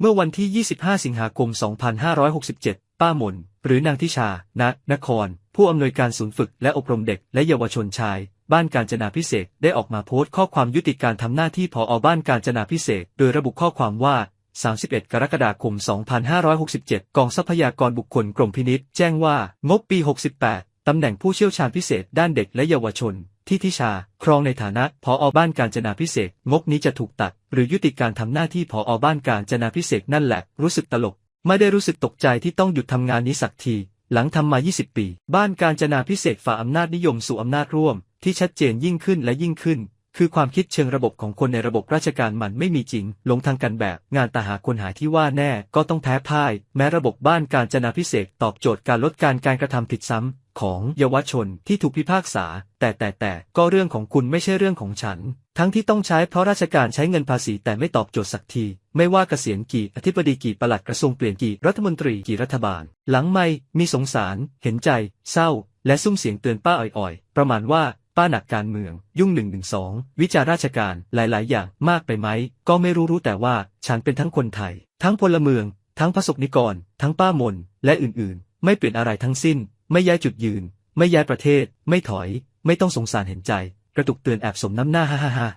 เมื่อวันที่ 25 สิงหาคม 2567 ป้ามน หรือนางทิชา ณ นคร ผู้อำนวยการศูนย์ฝึกและอบรมเด็กและเยาวชนชาย บ้านการจนาพิเศษได้ออกมาโพสต์ข้อความยุติการทำหน้าที่ผออบ้านการจนาพิเศษ โดยระบุข้อความว่า 31 กรกฎาคม 2567 กองทรัพยากรบุคคลกรมพินิษแจ้งว่า งบปี 68 ตำแหน่งผู้เชี่ยวชาญพิเศษด้านเด็กและเยาวชน ที่ทิชา ครองในฐานะผอบ้านการจนาพิเศษงบนี้จะถูกตัด หรือยุติการทำหน้าที่ผอบ้านการจนาพิเศษนั่นแหละ รู้สึกตลก ไม่ได้รู้สึกตกใจที่ต้องหยุดทำงานนี้สักที หลังทำมา 20 ปี บ้านการจนาพิเศษฝ่าอำนาจนิยมสู่อำนาจร่วม ที่ชัดเจนยิ่งขึ้นและยิ่งขึ้น คือความคิดเชิงระบบของคนในระบบราชการมันไม่มีจริงหลงทางกันแบบ งานตาหาคนหายที่ว่าแน่ก็ต้องแพ้พ่าย แม้ระบบบ้านการจนาพิเศษตอบโจทย์การลดการการกระทำผิดซ้ำ ของเยาวชนที่ถูกพิพากษา แต่แต่แต่ก็เรื่องของคุณไม่ใช่เรื่องของฉัน ทั้งที่ต้องใช้เพราะราชการใช้เงินภาษีแต่ไม่ตอบโจทย์สักที ไม่ว่าเกษียณกี่อธิบดีกี่ปลัดกระทรวงเปลี่ยนกี่รัฐมนตรีกี่รัฐบาล หลังไม่มีสงสาร เห็นใจ เศร้า และซุ้มเสียงเตือนป้าอ่อยๆ ประมาณว่าป้าหนักการเมือง ยุ่งหนึ่งหนึ่งสองวิจารราชการหลาย ๆ อย่างมากไปไหม ก็ไม่รู้รู้แต่ว่าฉันเป็นทั้งคนไทย ทั้งพลเมือง ทั้งพระสกนิกร ทั้งป้ามน และอื่น ๆ ไม่เปลี่ยนอะไรทั้งสิ้น ไม่ย้ายจุดยืน ไม่ย้ายประเทศ ไม่ถอย ไม่ต้องสงสารเห็นใจ กระตุกเตือนแอบสมน้ำหน้าฮ่าฮ่าฮ่า